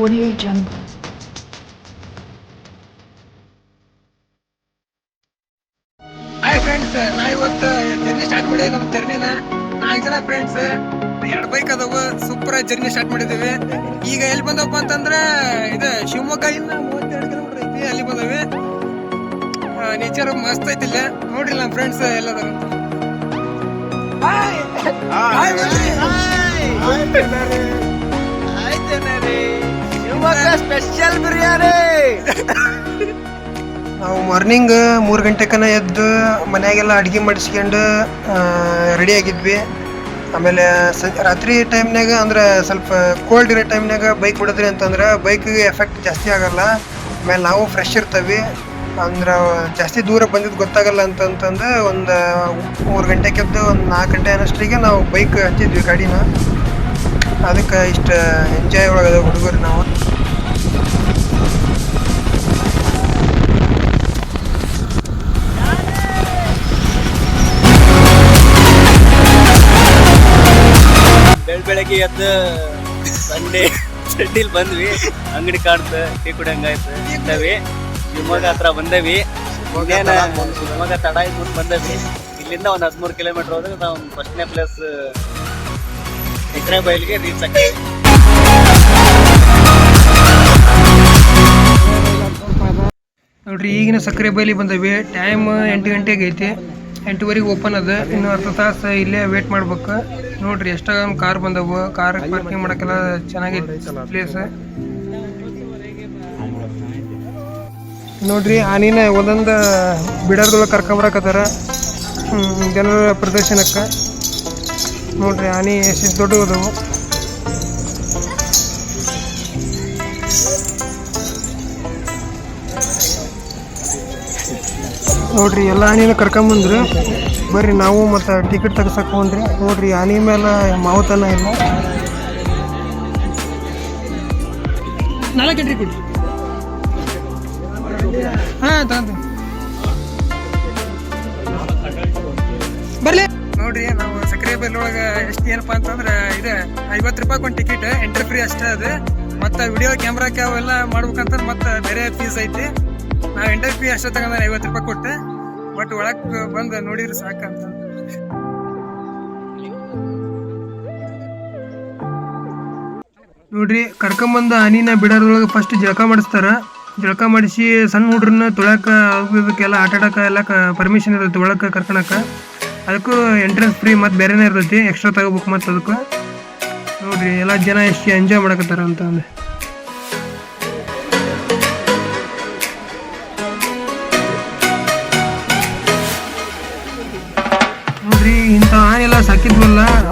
Audio Jungle. Hi friends ನಾ ಇವತ್ತು journey start ಮಾಡಿದ್ವಿ ನಮ್ಮ ಜರ್ನಿನ ನಾಲ್ಕು ಜನ ಫ್ರೆಂಡ್ಸ್ ಎರಡು ಬೈಕ್ ಅದಾವ. ಸೂಪರ್ ಜರ್ನಿ ಸ್ಟಾರ್ಟ್ ಮಾಡಿದ್ದೀವಿ. ಈಗ ಎಲ್ಲಿ ಬಂದಪ್ಪ ಅಂತಂದ್ರೆ ಇದು ಶಿವಮೊಗ್ಗ ಇಂದ ಮೂವತ್ತೆರಡು ಕಿಲೋಮೀಟರ್ ಐತಿ. ಅಲ್ಲಿ ಬಂದವೆ. ನೇಚರ್ ಮಸ್ತ್ ಐತಿ ಇಲ್ಲ. ನೋಡ್ರಿ ನಮ್ಮ ಫ್ರೆಂಡ್ಸ್ ಸ್ಪೆಷಲ್ ಬಿರಿಯಾನಿ. ನಾವು ಮಾರ್ನಿಂಗ್ ಮೂರು ಗಂಟೆಕನ ಎದ್ದು ಮನೆಯಾಗೆಲ್ಲ ಅಡ್ಗೆ ಮಾಡಿಸ್ಕೊಂಡು ರೆಡಿ ಆಗಿದ್ವಿ. ಆಮೇಲೆ ಸ, ರಾತ್ರಿ ಟೈಮ್ನಾಗ ಅಂದ್ರೆ ಸ್ವಲ್ಪ ಕೋಲ್ಡ್ ಇರೋ ಟೈಮ್ನಾಗ ಬೈಕ್ ಬಿಡಿದ್ರಿ ಅಂತಂದ್ರೆ ಬೈಕಿಗೆ ಎಫೆಕ್ಟ್ ಜಾಸ್ತಿ ಆಗಲ್ಲ. ಆಮೇಲೆ ನಾವು ಫ್ರೆಶ್ ಇರ್ತೀವಿ. ಅಂದ್ರೆ ಜಾಸ್ತಿ ದೂರ ಬಂದಿದ್ದು ಗೊತ್ತಾಗಲ್ಲ ಅಂತಂತಂದು ಒಂದು ಮೂರು ಗಂಟೆಗೆ ಎದ್ದು ಒಂದು ನಾಲ್ಕು ಗಂಟೆ ಅನ್ನೋಷ್ಟಿಗೆ ನಾವು ಬೈಕ್ ಹಚ್ಚಿದ್ವಿ ಗಾಡಿನ. ಅದಕ್ಕೆ ಇಷ್ಟು ಎಂಜಾಯ್ ಒಳಗದ ಹುಡುಗರು ನಾವು. ಬೆಳಗ್ಗೆ ಎದ್ದು ಸಂಡೆ ಚಡ್ಡಿಲ್ ಬಂದ್ವಿ. ಅಂಗಡಿ ಕಾಣ್ತ ಟೀ ಕುಡಿಯಂಗಾಯ್ತು ಇರ್ತವಿ ಶಿವಮೊಗ್ಗ ಹತ್ರ ಬಂದೇವಿ. ಶಿವಮೊಗ್ಗ ತಡ ಇದ್ಬಿಟ್ಟು ಬಂದೇವಿ. ಇಲ್ಲಿಂದ ಒಂದ್ ಹದಿಮೂರು ಕಿಲೋಮೀಟರ್ ಹೋದ್ರೆ ನಾವು ಫಸ್ಟ್ನೇ ಪ್ಲೇಸ್ ಎಕರೆ ಬಯಲಿಗೆ ರೀಚ್ ಆಗ್ತೀವಿ. ನೋಡ್ರಿ ಈಗಿನ ಸಕ್ಕರೆ ಬೈಲಿ ಬಂದವಿ. ಟೈಮ್ ಎಂಟು ಗಂಟೆಗೆ ಐತಿ. ಎಂಟುವರೆಗೆ ಓಪನ್ ಅದ. ಇನ್ನು ಅರ್ಧ ತಾಸು ಇಲ್ಲೇ ವೇಟ್ ಮಾಡ್ಬೇಕು. ನೋಡ್ರಿ ಎಷ್ಟಾಗ ಕಾರ್ ಬಂದವು ಕಾರ್ ಪಾರ್ಕಿಂಗ್ ಮಾಡಕ್ಕೆಲ್ಲ ಚೆನ್ನಾಗಿ ಪ್ಲೇಸ್ ನೋಡ್ರಿ, ಆನಿನ ಒಂದೊಂದು ಬಿಡರ್ದೊಳಗೆ ಕರ್ಕೊಂಬರಕತ್ತಾರ ಜನರ ಪ್ರದರ್ಶನಕ್ಕೆ. ನೋಡ್ರಿ, ಆನಿ ಎಷ್ಟು ದೊಡ್ಡ ಅದಾವು. ನೋಡ್ರಿ, ಎಲ್ಲ ಆನಿನ ಕರ್ಕೊಂಬಂದ್ರು ಬರ್ರಿ ನಾವು ಮತ್ತು ಟಿಕೆಟ್ ತೆಗ್ಸಕ್ಕೆ ಹೋದ್ರಿ ನೋಡ್ರಿ, ಆನೆ ಮೇಲೆ ಮಾವತನ ಇಲ್ಲ. ನಾಲ್ಕು ಗಂಟೆ ಕೊಡಿ. ಹಾಂ ತಂದು ಬರ್ಲಿ. ನೋಡ್ರಿ, ನಾವು ಸಕ್ಕರೆ ಬೆಲ್ ಒಳಗೆ ಎಷ್ಟು ಏನಪ್ಪಾ ಅಂತಂದ್ರೆ ಇದೆ ಐವತ್ತು ರೂಪಾಯಿ ಒಂದು ಟಿಕೆಟ್ ಎಂಟ್ರಿ ಫ್ರೀ ಅಷ್ಟೇ ಅದು. ಮತ್ತು ವಿಡಿಯೋ ಕ್ಯಾಮ್ರಾಕ್ಕೆ ಅವೆಲ್ಲ ಮಾಡ್ಬೇಕಂತ ಮತ್ತೆ ಬೇರೆ ಫೀಸ್ ಐತಿ. ನಾವು ಎಂಟ್ರಿ ಫೀ ಅಷ್ಟೇ ತಗೊಂಡ್ರೆ ಐವತ್ತು ರೂಪಾಯಿ ಕೊಟ್ಟೆ ಬಟ್ ಒಳಗೆ ಬಂದ ನೋಡಿದ್ರೆ ಸಾಕಂತ. ನೋಡ್ರಿ, ಕರ್ಕೊಂಬಂದ ಹನಿನ ಬಿಡೋದ್ರೊಳಗೆ ಫಸ್ಟ್ ಜಳಕ ಮಾಡಿಸ್ತಾರ. ಜಳಕ ಮಾಡಿಸಿ ಸಣ್ಣ ಹುಡ್ರನ್ನ ತೊಳಕ ಹೋಗ್ಬೇಕೆಲ್ಲ ಆಟ ಆಡಕ ಎಲ್ಲ ಪರ್ಮಿಷನ್ ಇರ್ತೈತಿ ಒಳಕ್ಕೆ ಕರ್ಕೊಳಕ. ಅದಕ್ಕೂ ಎಂಟ್ರೆನ್ಸ್ ಫ್ರೀ ಮತ್ತು ಬೇರೆನೇ ಇರ್ತೈತಿ ಎಕ್ಸ್ಟ್ರಾ ತಗೋಬೇಕು ಮತ್ತು ಅದಕ್ಕೂ. ನೋಡ್ರಿ, ಎಲ್ಲ ಜನ ಎಷ್ಟು ಎಂಜಾಯ್ ಮಾಡಕತ್ತಾರ ಅಂತ ಅಂದ್ರೆ.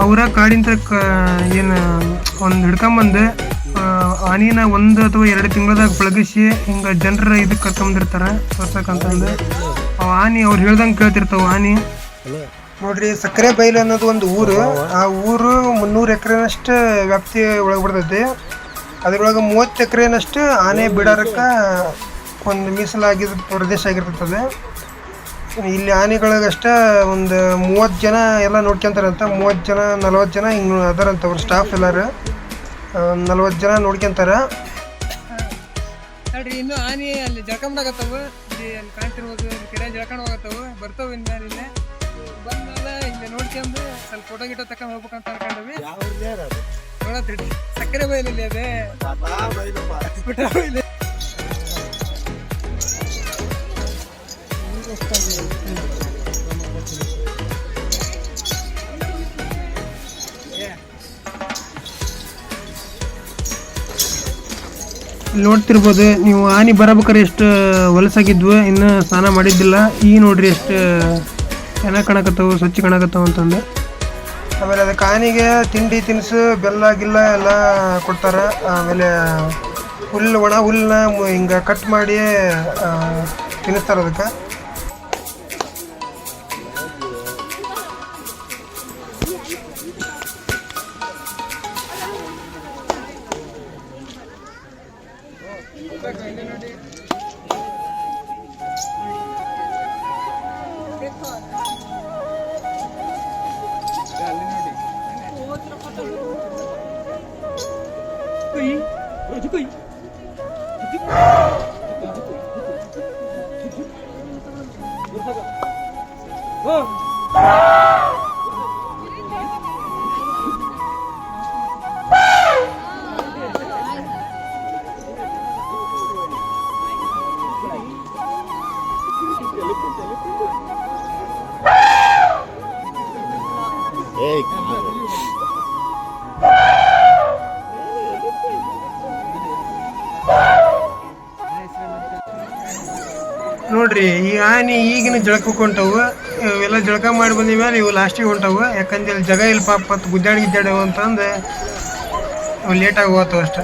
ಅವರ ಕಾಡಿಂದ ಕ ಏನು, ಒಂದು ಹಿಡ್ಕೊಂಬಂದು ಆನೆನ ಒಂದು ಅಥವಾ ಎರಡು ತಿಂಗಳದಾಗ ಪಳಗಿಸಿ ಹಿಂಗೆ ಜನರ ಇದಕ್ಕೆ ಕರ್ಕೊಂಬಂದಿರ್ತಾರೆ ತೋರ್ಸಕ್ಕಂತಂದು ಆ ಆನಿ ಅವ್ರು ಹೇಳ್ದಂಗೆ ಕೇಳ್ತಿರ್ತಾವೆ ಆನಿ. ನೋಡ್ರಿ, ಸಕ್ಕರೆ ಬೈಲು ಅನ್ನೋದು ಒಂದು ಊರು. ಆ ಊರು ಮುನ್ನೂರು ಎಕರೆನಷ್ಟು ವ್ಯಾಪ್ತಿ ಒಳಗೆ ಬಿಡ್ತೈತಿ ಅದ್ರೊಳಗೆ ಮೂವತ್ತು ಎಕರೆನಷ್ಟು ಆನೆ ಬಿಡಾರಕ್ಕೆ ಒಂದು ಮೀಸಲಾಗಿದ್ದ ಪ್ರದೇಶ ಆಗಿರ್ತದೆ ಇಲ್ಲಿ ಆನೆಗಳಿಗಷ್ಟ ಒಂದು ಮೂವತ್ತು ಜನ ಎಲ್ಲ ನೋಡ್ಕೊಂತಾರಂತ. ಮೂವತ್ತು ಜನ ನಲ್ವತ್ತು ಜನ ಹಿಂಗೆ ಅದಾರಂತ ಅವ್ರ ಸ್ಟಾಫ್ ಎಲ್ಲಾರು. ನಲ್ವತ್ತು ಜನ ನೋಡ್ಕೊಂತಾರ. ನೋಡ್ರಿ ಇನ್ನು ಆನೆ ಅಲ್ಲಿ ಜಳ್ಕೊಂಡಾಗತ್ತವು ಇಲ್ಲಿ ಅಲ್ಲಿ ಕಾಣ್ತಿರ್ಬೋದು ಇಲ್ಲಿ ಕೆರೆ ಜಳ್ಕೊಂಡು ಹೋಗತ್ತವು ಬರ್ತವೆ ಇನ್ನು ಇಲ್ಲೇ. ಬಂದ್ಮೇಲೆ ಇಲ್ಲಿ ನೋಡ್ಕೊಂಡು ಸ್ವಲ್ಪ ಫೋಟೋ ಗಿಟೋ ತಕೊಂಡು ಹೋಗ್ಬೇಕಂತ ಅನ್ಕೊಂಡ್ವಿ. ನೋಡತ್ರಿ ಸಕ್ಕರೆ ಬೈಲಲ್ಲಿ ಅದೇ. ಬೈಲು. ನೋಡ್ತಿರ್ಬೋದು, ನೀವು ಆನೆ ಬರಬೇಕಾರೆ ಎಷ್ಟು ಹೊಲಸಾಗಿದ್ವು, ಇನ್ನು ಸ್ನಾನ ಮಾಡಿದ್ದಿಲ್ಲ. ಈ ನೋಡ್ರಿ ಎಷ್ಟು ಚೆನ್ನಾಗಿ ಕಾಣಕತ್ತವು ಸ್ವಚ್ಛ ಕಾಣಕತ್ತವು ಅಂತಂದು. ಆಮೇಲೆ ಅದಕ್ಕೆ ಆನೆಗೆ ತಿಂಡಿ, ತಿನಿಸು, ಬೆಲ್ಲ, ಗಿಲ್ಲ ಎಲ್ಲ ಕೊಡ್ತಾರೆ. ಆಮೇಲೆ ಹುಲ್ಲು, ಒಣ ಹುಲ್ಲನ್ನ ಹಿಂಗೆ ಕಟ್ ಮಾಡಿ ತಿನ್ನಿಸ್ತಾರೆ ಅದಕ್ಕೆ. ಕೊಯ್ ನೋಡ್ರಿ ಈ ಆನೆ ಈಗಿನ ಜಳಕಕ್ಕೆ ಹೊಂಟವು, ಇವೆಲ್ಲ ಜಳಕ ಮಾಡಿ ಬಂದ ಮೇಲೆ ಇವು ಲಾಸ್ಟಿಗೆ ಹೊಂಟವು. ಯಾಕಂದ್ರೆ ಇಲ್ಲಿ ಜಾಗ ಇಲ್ಲ ಪಾಪ, ಮತ್ತು ಗುದ್ದಾಡಿ ಗಿದ್ದಾಡವು ಅಂತಂದು ಲೇಟಾಗಿ ಹೋಗ್ತಾವ ಅಷ್ಟೆ.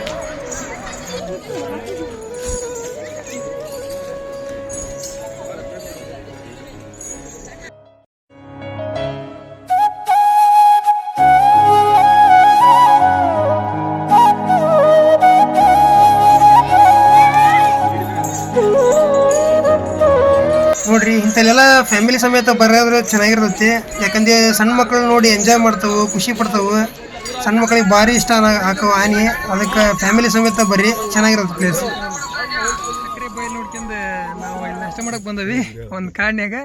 ನೋಡ್ರಿ ಫ್ಯಾಮಿಲಿ ಸಮೇತ ಬರೋದ್ರೆ ಚೆನ್ನಾಗಿರುತ್ತೆ. ಯಾಕಂದ್ರೆ ಸಣ್ಣ ಮಕ್ಕಳು ನೋಡಿ ಎಂಜಾಯ್ ಮಾಡ್ತಾವೆ, ಖುಷಿ ಪಡ್ತಾವೆ. ಸಣ್ಣ ಮಕ್ಕಳಿಗೆ ಭಾರಿ ಇಷ್ಟ ಹಾಕೋ ಆನಿ. ಅದಕ್ಕೆ ಫ್ಯಾಮಿಲಿ ಸಮೇತ ಬರ್ರಿ ಚೆನ್ನಾಗಿರುತ್ತೆ ಪ್ಲೇಸ್ ಸಕ್ಕರೆ ಬೈಲ್ ನೋಡ್ಕೊಂಡು ನಾವು ಇಲ್ಲಿ ನಷ್ಟ ಮಾಡಕ್ ಬಂದವಿ. ಒಂದು ಕಾಡ್ನ್ಯಾಗ.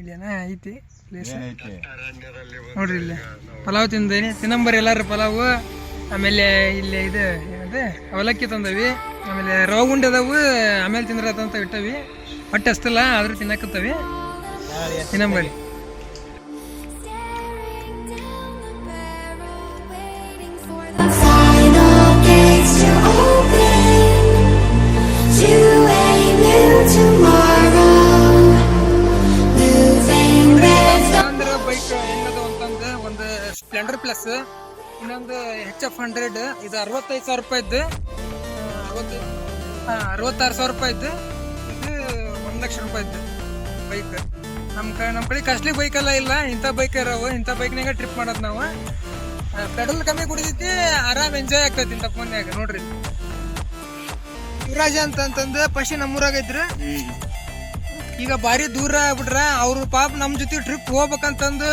ಇಲ್ಲೇನ, ಐತಿ ಪ್ಲೇಸ್ ನೋಡ್ರಿ ಇಲ್ಲಿ. ಪಲಾವ್ ತಿಂದೇನಿ. ತಿನ್ನಂಬರಿ ಎಲ್ಲಾರು ಪಲಾವು. ಆಮೇಲೆ ಇಲ್ಲಿ ಇದು, ಏನದು? ಅವಲಕ್ಕಿ ತಂದವಿ. ಆಮೇಲೆ ರವೆ ಉಂಡೆ ಅದಾವು. ಆಮೇಲೆ ತಿಂದ್ರ ಅಂತ ಇಟ್ಟವಿ. ಹೊಟ್ಟೆ ಅಷ್ಟಲ್ಲ ಆದ್ರೂ ತಿನ್ನಕತ್ತವೆ. ತಿನ್ನಂಬರಿ ಸ್ಪ್ಲೆಂಡರ್ ಪ್ಲಸ್ ಇನ್ನೊಂದು ಹೆಚ್ ಎಫ್ ಹಂಡ್ರೆಡ್ ಇದು ಅರವತ್ತೈದು ಸಾವಿರ ರೂಪಾಯಿದ್ದು ಅರವತ್ತಾರು ಸಾವಿರ ರೂಪಾಯಿದ್ದು ಒಂದು ಲಕ್ಷ ರೂಪಾಯಿದ್ದು ಬೈಕ್ ನಮ್ಮ ಕ ನಮ್ಮ ಕಡೆ ಕಾಸ್ಟ್ಲಿ ಬೈಕ್ ಎಲ್ಲ ಇಲ್ಲ. ಇಂಥ ಬೈಕ್ ಇರೋವು. ಇಂಥ ಬೈಕ್ನಾಗ ಟ್ರಿಪ್ ಮಾಡೋದು ನಾವು. ಪೆಟ್ರೋಲ್ ಕಮ್ಮಿ ಕುಡಿತೈತಿ ಆರಾಮ್ ಎಂಜಾಯ್ ಆಗ್ತೈತಿ ಇಂಥ ಫೋನ್ಯಾಗ ನೋಡ್ರಿ. ಯುವರಾಜ ಅಂತ ಅಂತಂದು ಫಸ್ಟ್ ನಮ್ಮೂರಾಗ ಇದ್ರು. ಈಗ ಭಾರಿ ದೂರ ಆಗ್ಬಿಟ್ರ. ಅವರು ಪಾಪ ನಮ್ಮ ಜೊತೆ ಟ್ರಿಪ್ ಹೋಗ್ಬೇಕಂತಂದು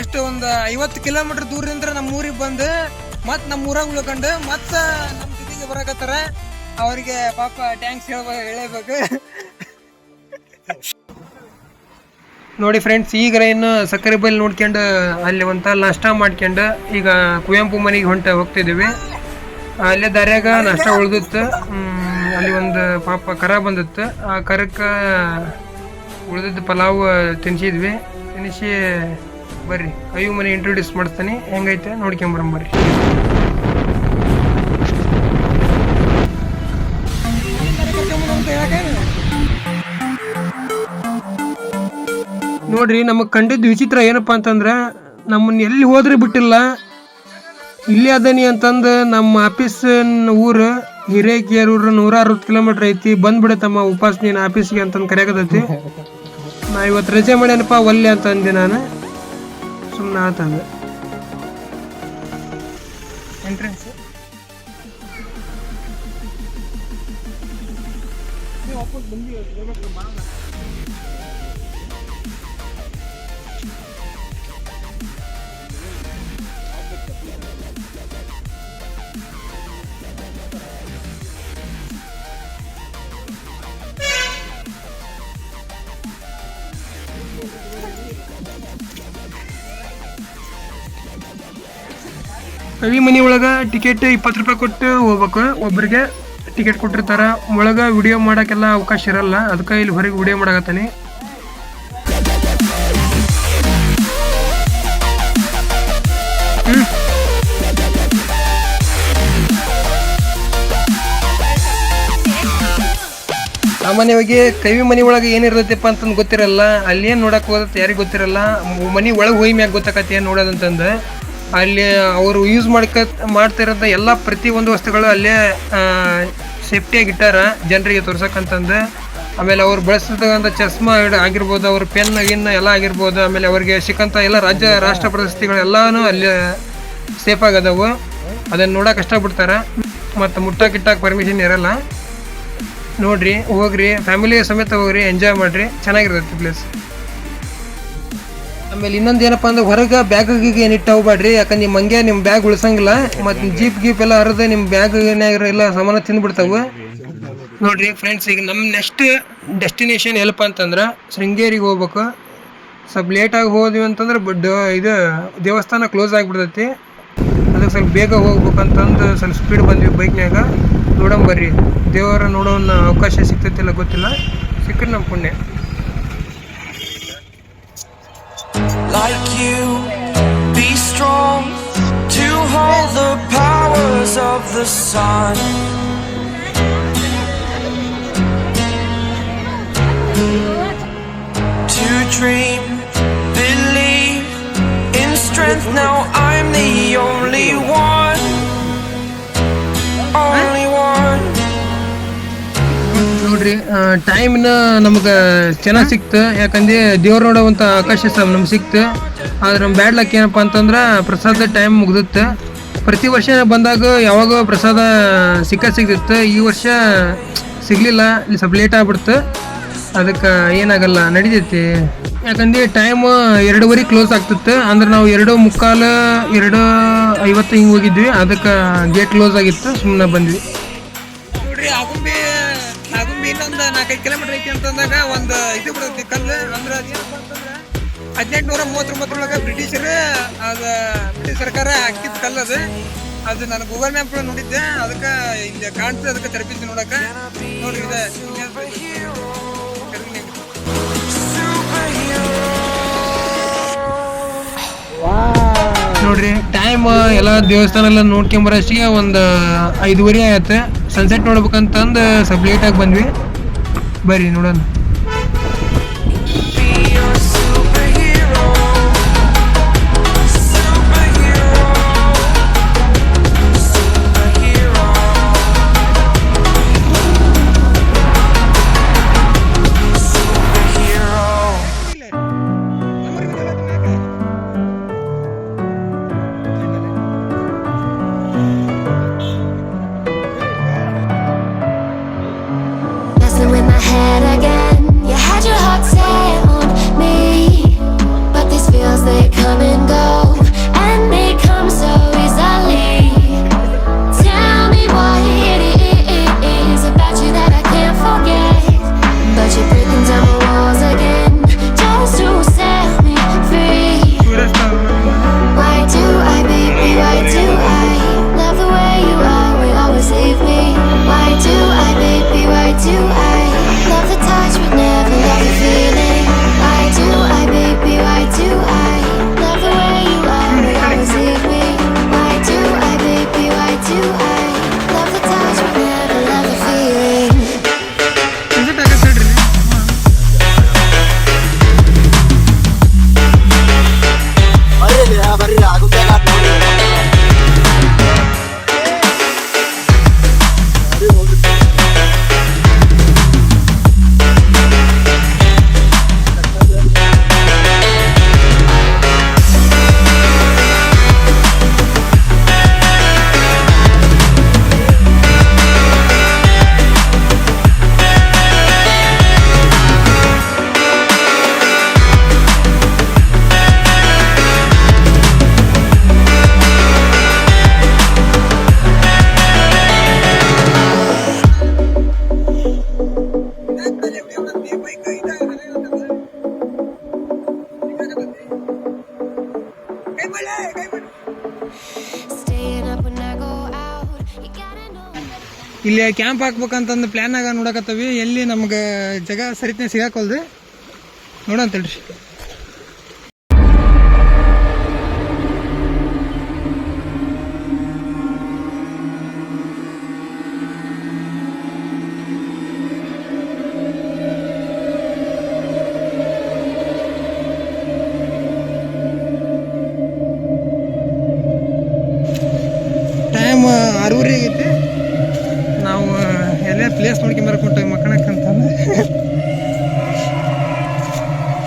ಎಷ್ಟು ಒಂದು ಐವತ್ತು ಕಿಲೋಮೀಟರ್ ದೂರದಿಂದ ನಮ್ಮ ಊರಿಗೆ ಬಂದು ಮತ್ತೆ ನಮ್ಮ ಊರಾಗ ಉಳ್ಕೊಂಡು, ಮತ್ತೆ ನಮ್ಮ ಜೊತೆಗೆ ಬರಕತ್ತಾರ. ಅವರಿಗೆ ಪಾಪ ಟ್ಯಾಂಕ್ಸ್ ಹೇಳ್ಬೇಕು ಹೇಳಬೇಕು. ನೋಡಿ ಫ್ರೆಂಡ್ಸ್ ಈಗ ಇನ್ನು ಸಕ್ಕರೆ ಬೈಲ್ ನೋಡ್ಕೊಂಡು ಅಲ್ಲಿ ಒಂತ ನಾಷ್ಟ ಮಾಡ್ಕೊಂಡು ಈಗ ಕುವೆಂಪು ಮನೆಗೆ ಹೊಂಟ ಹೋಗ್ತಿದ್ದೀವಿ. ಅಲ್ಲೇ ದಾರ್ಯಾಗ ನಾಷ್ಟ ಉಳ್ದಿತ್ತು. ಅಲ್ಲಿ ಒಂದು ಪಾಪ ಕರ ಬಂದಿತ್ತು. ಆ ಕರಕ್ಕೆ ಉಳ್ದಿದ್ದ ಪಲಾವ್ ತಿನ್ಸಿದ್ವಿ. ತಿನ್ನಿಸಿ ಬರ್ರಿ, ಅಯ್ಯು ಮನೆ ಇಂಟ್ರೊಡ್ಯೂಸ್ ಮಾಡ್ತಾನೆ ಹೆಂಗೈತೆ ನೋಡ್ಕೊಂಬರಂಬರ್ರಿ ನೋಡ್ರಿ, ನಮಗೆ ಕಂಡಿದ್ದು ವಿಚಿತ್ರ ಏನಪ್ಪ ಅಂತಂದ್ರೆ, ನಮ್ಮನ್ನ ಎಲ್ಲಿ ಹೋದ್ರೆ ಬಿಟ್ಟಿಲ್ಲ. ಇಲ್ಲಿ ಅದನಿ ಅಂತಂದು ನಮ್ಮ ಆಫೀಸ್ ಊರು ಹಿರೇಕೆರೂರು ನೂರ ಅರವತ್ತು ಕಿಲೋಮೀಟರ್ ಐತಿ. ಬಂದ್ಬಿಡತ್ತಮ್ಮ ಉಪಾಸ ನೀನು ಆಫೀಸ್ಗೆ ಅಂತಂದು ಕರೆಯಾಗತೈತಿ. ನಾ ಇವತ್ತು ರಜೆ ಮಾಡ್ಯಾನಪ್ಪ, ಒಲ್ಲೆ ಅಂತ ಅಂದೆ ನಾನು. ಸುಮ್ಮನೆ ಆತಂದೆ ಎಂಟ್ರೆನ್ಸ್ ಕವಿ ಮನಿ ಒಳಗೆ ಟಿಕೆಟ್ ಇಪ್ಪತ್ತು ರೂಪಾಯಿ ಕೊಟ್ಟು ಹೋಗ್ಬೇಕು. ಒಬ್ಬರಿಗೆ ಟಿಕೆಟ್ ಕೊಟ್ಟಿರ್ತಾರ. ಒಳಗೆ ವಿಡಿಯೋ ಮಾಡೋಕ್ಕೆಲ್ಲ ಅವಕಾಶ ಇರಲ್ಲ. ಅದಕ್ಕೆ ಇಲ್ಲಿ ಹೊರಗೆ ವಿಡಿಯೋ ಮಾಡಾಕತ್ತಾನೆ. ಸಾಮಾನ್ಯವಾಗಿ ಕವಿ ಮನೆ ಒಳಗೆ ಏನಿರತ್ತಪ್ಪ ಅಂತಂದು ಗೊತ್ತಿರಲ್ಲ. ಅಲ್ಲಿ ಏನು ನೋಡಕ್ಕೆ ಹೋದತ್ತೆ ಯಾರಿಗೆ ಗೊತ್ತಿರಲ್ಲ. ಮನೆ ಒಳಗೆ ಹೋಗಿ ಮ್ಯಾಗ ಗೊತ್ತಾಕತ್ತೆ ಏನು ನೋಡೋದಂತಂದು. ಅಲ್ಲಿ ಅವರು ಯೂಸ್ ಮಾಡ್ಕ, ಮಾಡ್ತಿರೋಂಥ ಎಲ್ಲ ಪ್ರತಿ ಒಂದು ವಸ್ತುಗಳು ಅಲ್ಲೇ ಸೇಫ್ಟಿಯಾಗಿ ಇಟ್ಟಾರ ಜನರಿಗೆ ತೋರ್ಸಕ್ಕಂತಂದು. ಆಮೇಲೆ ಅವ್ರು ಬಳಸ್ತಕ್ಕಂಥ ಚಸ್ಮಾ ಆಗಿರ್ಬೋದು, ಅವ್ರ ಪೆನ್ ಗಿನ್ ಎಲ್ಲ ಆಗಿರ್ಬೋದು, ಆಮೇಲೆ ಅವ್ರಿಗೆ ಸಿಕ್ಕಂಥ ಎಲ್ಲ ರಾಜ್ಯ, ರಾಷ್ಟ್ರ ಪ್ರಶಸ್ತಿಗಳೆಲ್ಲನೂ ಅಲ್ಲಿ ಸೇಫ್ ಆಗದವು. ಅದನ್ನು ನೋಡೋಕೆ ಕಷ್ಟಪಡ್ತಾರೆ. ಮತ್ತು ಮುಟ್ಟಕ್ಕೆ ಗಿಟ್ಟಕ್ಕೆ ಪರ್ಮಿಷನ್ ಇರಲ್ಲ. ನೋಡ್ರಿ, ಹೋಗ್ರಿ ಫ್ಯಾಮಿಲಿ ಸಮೇತ ಹೋಗ್ರಿ ಎಂಜಾಯ್ ಮಾಡ್ರಿ. ಚೆನ್ನಾಗಿರ್ತೈತಿ ಪ್ಲೇಸ್ ಆಮೇಲೆ ಇನ್ನೊಂದು ಏನಪ್ಪ ಅಂದ್ರೆ ಹೊರಗೆ ಬ್ಯಾಗ್ ಗೀಗ ಏನು ಇಟ್ಟು ಹೋಗ್ಬೇಡ್ರಿ. ಯಾಕಂದ್ರೆ ನಿಮ್ಮ ಹಂಗೆ ನಿಮ್ಮ ಬ್ಯಾಗ್ ಉಳ್ಸಂಗಿಲ್ಲ. ಮತ್ತು ಜೀಪ್ ಗೀಪ್ ಎಲ್ಲ ಹರಿದು ನಿಮ್ಮ ಏನಾಗಿರೋ ಎಲ್ಲ ಸಾಮಾನು ತಿಂದ್ಬಿಡ್ತಾವೆ. ನೋಡ್ರಿ ಫ್ರೆಂಡ್ಸ್ ಈಗ ನಮ್ಮ ನೆಕ್ಸ್ಟ್ ಡೆಸ್ಟಿನೇಷನ್ ಎಲ್ಲಪ್ಪ ಅಂತಂದ್ರೆ ಶೃಂಗೇರಿಗೆ ಹೋಗ್ಬೇಕು. ಸ್ವಲ್ಪ ಲೇಟಾಗಿ ಹೋದ್ವಿ ಅಂತಂದ್ರೆ ಬಡ್ ಇದು ದೇವಸ್ಥಾನ ಕ್ಲೋಸ್ ಆಗಿಬಿಡ್ತೈತಿ. ಅದಕ್ಕೆ ಸ್ವಲ್ಪ ಬೇಗ ಹೋಗ್ಬೇಕಂತಂದು ಸ್ವಲ್ಪ ಸ್ಪೀಡ್ ಬಂದ್ವಿ ಬೈಕ್ನ್ಯಾಗ ನೋಡೋಣ ಬರ್ರಿ. ದೇವರ ನೋಡೋ ಅವಕಾಶ ಸಿಗ್ತೈತಿಲ್ಲ ಗೊತ್ತಿಲ್ಲ. ಸಿಕ್ಕರೆ ನಮ್ಮ ಪುಣ್ಯ. Like you. Be strong to hold the powers of the sun. To dream, believe in strength. Now I'm the only one. Only. ನೋಡ್ರಿ ಟೈಮ್ನ ನಮ್ಗೆ ಚೆನ್ನಾಗಿ ಸಿಕ್ತು. ಯಾಕಂದ್ರೆ ದೇವ್ರ ನೋಡೋವಂಥ ಅವಕಾಶ ಸಮ್ ನಮ್ಗೆ ಸಿಕ್ತು. ಆದ್ರೆ ನಮ್ಮ ಬ್ಯಾಡ್ ಲಕ್ ಏನಪ್ಪ ಅಂತಂದ್ರೆ ಪ್ರಸಾದ ಟೈಮ್ ಮುಗ್ದಿತ್ತು. ಪ್ರತಿ ವರ್ಷ ಬಂದಾಗ ಯಾವಾಗ ಪ್ರಸಾದ ಸಿಕ್ಕ ಸಿಗ್ತಿತ್ತು ಈ ವರ್ಷ ಸಿಗ್ಲಿಲ್ಲ. ಇಲ್ಲಿ ಸ್ವಲ್ಪ ಲೇಟ್ ಆಗ್ಬಿಡ್ತು. ಅದಕ್ಕೆ ಏನಾಗಲ್ಲ, ನಡಿತೈತಿ. ಯಾಕಂದ್ರೆ ಟೈಮ್ ಎರಡೂವರೆ ಕ್ಲೋಸ್ ಆಗ್ತಿತ್ತು. ಅಂದ್ರೆ ನಾವು ಎರಡು ಮುಕ್ಕಾಲು ಎರಡು ಐವತ್ತು ಹಿಂಗೆ ಹೋಗಿದ್ವಿ. ಅದಕ್ಕೆ ಗೇಟ್ ಕ್ಲೋಸ್ ಆಗಿತ್ತು. ಸುಮ್ಮನೆ ಬಂದ್ವಿ. ನೋಡ್ರಿ ನಾಲ್ಕೈದು ಕಿಲೋಮೀಟರ್ ಐತಿ ಅಂತಂದಾಗ ಒಂದು ಇದು ಬಿಡುತ್ತೆ ಕಲ್ಲು ಅಂದ್ರೆ ಅದೇನಪ್ಪ ಅಂತಂದ್ರೆ ಹದಿನೆಂಟುನೂರ ಮೂವತ್ತೊಂಬತ್ತರೊಳಗೆ ಬ್ರಿಟಿಷರು ಅದು ಬ್ರಿಟಿಷ್ ಸರ್ಕಾರ ಹಾಕಿದ ಕಲ್ಲು ಅದು. ಅದು ನಾನು ಗೂಗಲ್ ಮ್ಯಾಪ್ ನೋಡಿದ್ದೆ. ಅದಕ್ಕೆ ಇಲ್ಲಿ ಕಾಣ್ತದೆ, ಅದಕ್ಕೆ ತೆರಪಿಸಿ ನೋಡಕ ನೋಡಿ ನೋಡ್ರಿ ಟೈಮ್ ಎಲ್ಲ ದೇವಸ್ಥಾನ ಎಲ್ಲ ನೋಡ್ಕೊಂಬರಷ್ಟಿಗೆ ಒಂದು ಐದುವರೆ ಆಯ್ತು. ಸನ್ಸೆಟ್ ನೋಡ್ಬೇಕಂತಂದು ಸ್ವಲ್ಪ ಲೇಟಾಗಿ ಬಂದ್ವಿ. ಬರ್ರಿ ನೋಡೋಣ. ಇಲ್ಲಿ ಕ್ಯಾಂಪ್ ಹಾಕ್ಬೇಕಂತಂದ್ ಪ್ಲಾನ್ ಆಗ ನೋಡಕತ್ತವಿ. ಎಲ್ಲಿ ನಮ್ಗೆ ಜಾಗ ಸರಿತನೇ ಸಿಗಾಕೊಲ್ದು ನೋಡಂತೇಳ್ರಿ ಟೈಮ್ ಆರೂವರೆ ಪ್ಲೇಸ್ ನೋಡ್ಕೊಂಬರಕ್ಕೆ ಕೊಟ್ಟ ಮಕ್ಕಳಕ್ಕಂತಂದು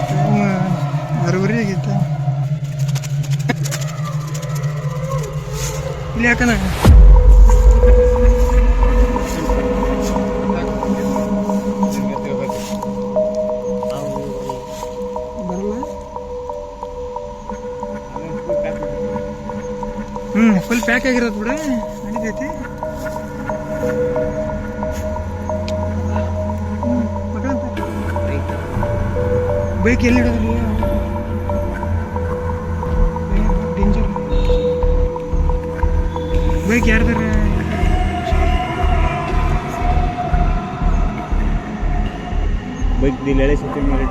ಟೈಮ್ ಆರೂವರೆ ಆಗೈತೆ ಇಲ್ಲಿ ಯಾಕನ ಹ್ಞೂ ಫುಲ್ ಪ್ಯಾಕ್ ಆಗಿರೋದು ಬಿಡ. ಬೈಕ್ ಎಲ್ಲಿ ಇಡೋದು ಡೇಂಜರ್ ಬೈಕ್ ಯಾರ್ದಾರ? ಬೈಕ್ ದಿಲ್ಲೆಳೆ ಸುತ್ತಿನ ಮೇಲೆ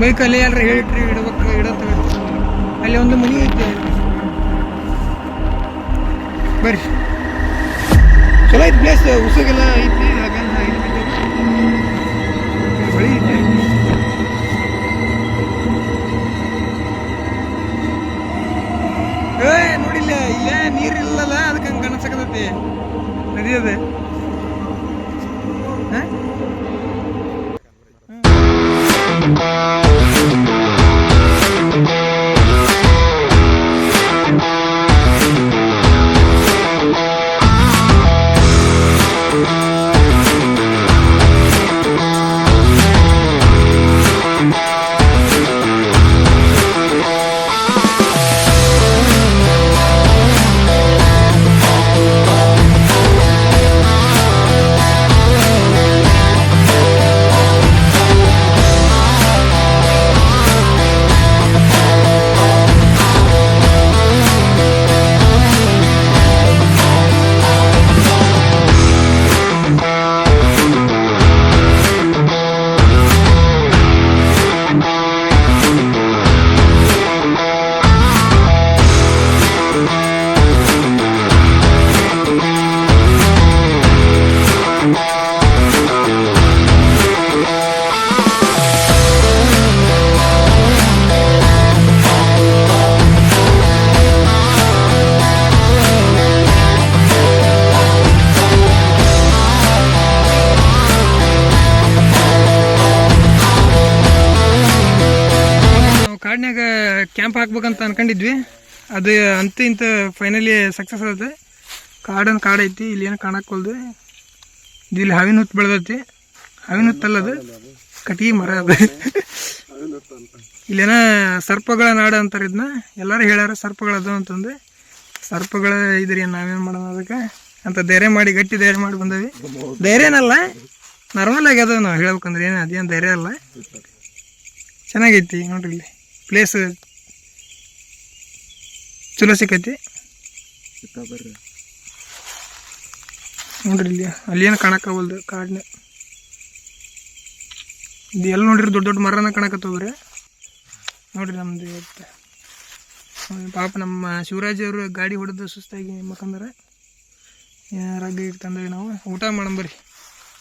ಬೈಕ್ ಅಲ್ಲಿ ಎಲ್ಲರೂ ಹೇಳಿಟ್ರಿ ಇಡಬೇಕು ಇಡತ್ತ ಅಲ್ಲಿ ಒಂದು ಮನೆ ಐತೆ. ಬರ್ರಿ. ಚಲೋ ಐತಿ ಪ್ಲೇಸ್ ಉಸಿಗೆಲ್ಲ ಐತಿ. ಹೊಳಿ ಏ ನೋಡಿಲ್ಲ ಇಲ್ಲೇ ನೀರಿಲ್ಲಲ್ಲ ಅದಕ್ಕೆ ಹಂಗೆ ಕಾಣಿಸಕತೈತಿ ನದಿ ಅದ ಹಾಕ್ಬೇಕಂತ ಅನ್ಕೊಂಡಿದ್ವಿ. ಅದು ಅಂತ ಇಂತ ಫೈನಲಿ ಸಕ್ಸಸ್ ಆಗುತ್ತೆ ಕಾಡನ್ ಕಾಡೈತಿ ಇಲ್ಲಿ ಏನು ಕಾಣಕ್ಕೊಲ್ದು ಇದು ಇಲ್ಲಿ ಹಾವಿನ ಹುತ್ತು ಬೆಳೆದೈತಿ. ಹಾವಿನ ಹುತ್ತಲ್ಲ ಅದು. ಕಟ್ಟಿಗೆ ಮರ ಅದು. ಇಲ್ಲೇನ ಸರ್ಪಗಳ ನಾಡು ಅಂತಾರೆ ಇದನ್ನ ಎಲ್ಲರೂ ಹೇಳ್ಯಾರ ಸರ್ಪಗಳದು ಅಂತಂದು. ಸರ್ಪಗಳ ಇದ್ರಿ ನಾವೇನು ಮಾಡೋಣ ಅದಕ್ಕೆ? ಅಂತ ಧೈರ್ಯ ಮಾಡಿ, ಗಟ್ಟಿ ಧೈರ್ಯ ಮಾಡಿ ಬಂದವಿ. ಧೈರ್ಯನಲ್ಲ ನಾರ್ಮಲ್ ಆಗ್ಯದ ನಾವು ಹೇಳ್ಬೇಕಂದ್ರೆ, ಏನು ಅದೇನು ಧೈರ್ಯ ಅಲ್ಲ. ಚೆನ್ನಾಗೈತಿ, ನೋಡ್ರಿ ಇಲ್ಲಿ. ಪ್ಲೇಸ್ ಚಲೋ ಸಿಕ್ಕೈತಿ? ನೋಡ್ರಿ ಇಲ್ಲಿ ಅಲ್ಲಿ ಏನು ಕಾಣಕ್ಕಾಗಲ್ದು ಕಾಡ್ನ. ಇದು ಎಲ್ಲಿ ನೋಡಿರಿ ದೊಡ್ಡ ದೊಡ್ಡ ಮರನ ಕಾಣಕತ್ತವ್ರಿ? ನೋಡ್ರಿ ನಮ್ದು ಇವತ್ತು. ಪಾಪ ನಮ್ಮ ಶಿವರಾಜ್ ಅವರು ಗಾಡಿ ಹೊಡೆದು ಸುಸ್ತಾಗಿ ಮಕ್ಕಂದ್ರೆ ರಗ್ಗ ತಂದೇವಿ ನಾವು. ಊಟ ಮಾಡಂಬರ್ರಿ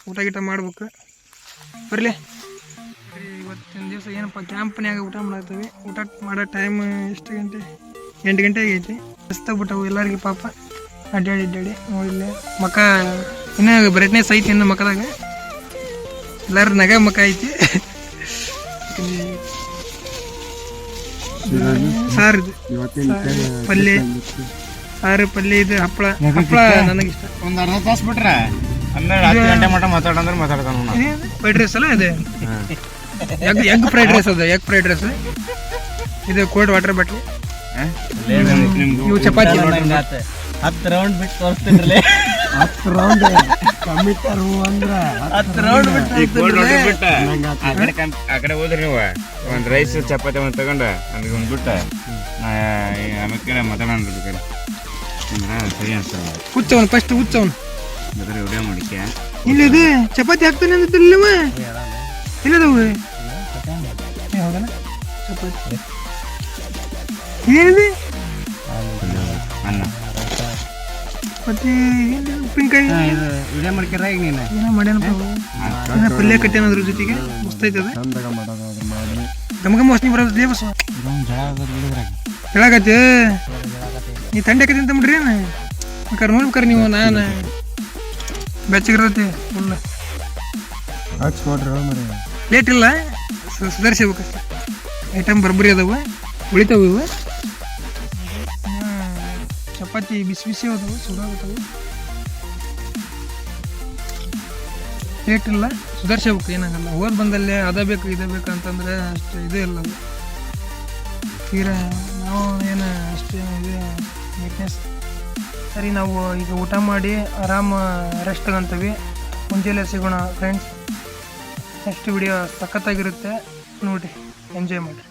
ಊಟ ಗೀಟ ಮಾಡ್ಬೇಕು. ಬರ್ಲಿ. ಬರೀ ಇವತ್ತಿನ ದಿವಸ ಏನಪ್ಪ ಕ್ಯಾಂಪ್ನ್ಯಾಗ ಊಟ ಮಾಡತ್ತೀವಿ ಊಟ ಮಾಡೋ ಟೈಮ್ ಎಷ್ಟು ಗಂಟೆ? ಎಂಟು ಗಂಟೆ ಆಗೈತಿ. ಬಿಟ್ಟವು ಎಲ್ಲರಿಗೆ ಪಾಪ. ಅಡ್ಡಾಡಿ ಅಡ್ಡಾಡಿ. ನೋಡಿಲ್ಲ ಮಕ ಇನ್ನೂ ಬ್ರೈಟ್ನೆಸ್ ಐತಿ ಇನ್ನು ಮಕದಾಗ. ಎಲ್ಲರ ನಗ ಮಕ ಐತಿ. ಸಾರು ಪಲ್ಯ. ಸಾರು ಪಲ್ಯ ಇದು. ಹಪ್ಪಳ. ಹಪ್ಪಳ ಇಷ್ಟ ಒಂದು ಅರ್ಧ ತಾಸು ಬಿಟ್ರೆ ಹನ್ನೆರಡು ಹತ್ತು ಗಂಟೆ ಮಟ್ಟ ಮಾತಾಡಂದ್ರೆ ಮಾತಾಡ್ತಾನ ಫ್ರೈಡ್ ರೈಸ್ ಅಲ್ಲ ಇದೆ? ಎಗ್ ಎಗ್ ಫ್ರೈಡ್ ರೈಸ್ ಅದ ಎಗ್ ಫ್ರೈಡ್ ರೈಸ್ ಇದು ಕೋಲ್ಡ್ ವಾಟರ್ ಬಾಟ್ಲಿ ಇವು ಚಪಾತಿ ಹತ್ತು ರೌಂಡ್ ಬಿಟ್ಟು ತೋರಿಸ್ತೀನಿ ಹತ್ತು ರೌಂಡ್ ಹತ್ತು ರೌಂಡ್ ಬಿಟ್ಟು ಆ ಕಡೆ ಆ ಕಡೆ ಹೋದ್ರಿ ನೀವು. ಒಂದು ರೈಸ್ ಚಪಾತಿ ಒಂದು ತಗೊಂಡ ನನಗೆ ಒಂದು ಬಿಟ್ಟ. ಆಮೇಲೆ ಕಡೆ ಮಾತಾಡೋಣ ಬೇಕಾರೆ ಅಂದ್ರೆ ಸರಿ ಅನ್ಸ್ತದೆ ಹುಚ್ಚವನು ಫಸ್ಟ್ ಹುಚ್ಚವನ್. ಬೇಕಾದ್ರೆ ವಿಡಿಯೋ ಮಾಡಿಕೆ. ಇಲ್ಲಿದೆ ಚಪಾತಿ ಹಾಕ್ತಾನೆ ಅಂದಿಲ್ಲವ ಇಲ್ಲದವು ಚಪಾತಿ. ಏನಿದೆ? ಅನ್ನ ಮತ್ತೆ ಏನು ಉಪ್ಪಿನಕಾಯಿ? ವಿಡಿಯೋ ಮಾಡ್ಕ್ಯಾರ ಈಗ ನೀನು. ಏನೋ ಮಾಡ್ಯಾನಪ್ಪ ಪಲ್ಯ ಕಟ್ಟ್ಯಾನ ಅದ್ರ ಜೊತೆಗೆ ಮಸ್ತ್ ಗಮಗ ಮೋಸ್ನಿ ಬರೋದು ದೇವಸ. ಹೇಳಾಕತ್ತೆ ನೀ ತಂಡೆ ಹಾಕತಿ ಅಂತ ಬಿಡ್ರಿ ಏನು? ಬೇಕಾರೆ ನೋಡ್ಬೇಕಾರೆ ನೀವು ನಾನು. ಬೆಚ್ಚಗಿರತ್ತೆ ಫುಲ್. ಲೇಟ್ ಇಲ್ಲ ಸುಧಾರಿಸ್ಬೇಕಷ್ಟೆ ಐಟಮ್ ಬರ್ಬರಿ ಅದಾವ ಉಳಿತಾವ ಇವು. ಬಿಸಿ ಬಿಸಿ ಸುಡಾಗತ್ತವು ಲೇಟ್ ಇಲ್ಲ ಸುಧಾರಿಸ್ಬೇಕು ಏನಾಗಲ್ಲ ಓದ್ ಬಂದಲ್ಲೇ ಅದ ಬೇಕು ಇದ ಬೇಕು ಅಂತಂದ್ರೆ ಅಷ್ಟು ಇದೇ ಇಲ್ಲ ತೀರಾ ನಾವು ಏನು ಅಷ್ಟು ಇದು ನೀಟ್ನೆಸ್ ಸರಿ, ನಾವು ಈಗ ಊಟ ಮಾಡಿ ಆರಾಮ ರೆಸ್ಟ್ ತಗೊಂತೀವಿ. ಮುಂಜಾನೆ ಸಿಗೋಣ ಫ್ರೆಂಡ್ಸ್ ನೆಕ್ಸ್ಟ್ ವಿಡಿಯೋ ಸಖತ್ತಾಗಿರುತ್ತೆ. ನೋಡಿ ಎಂಜಾಯ್ ಮಾಡಿ.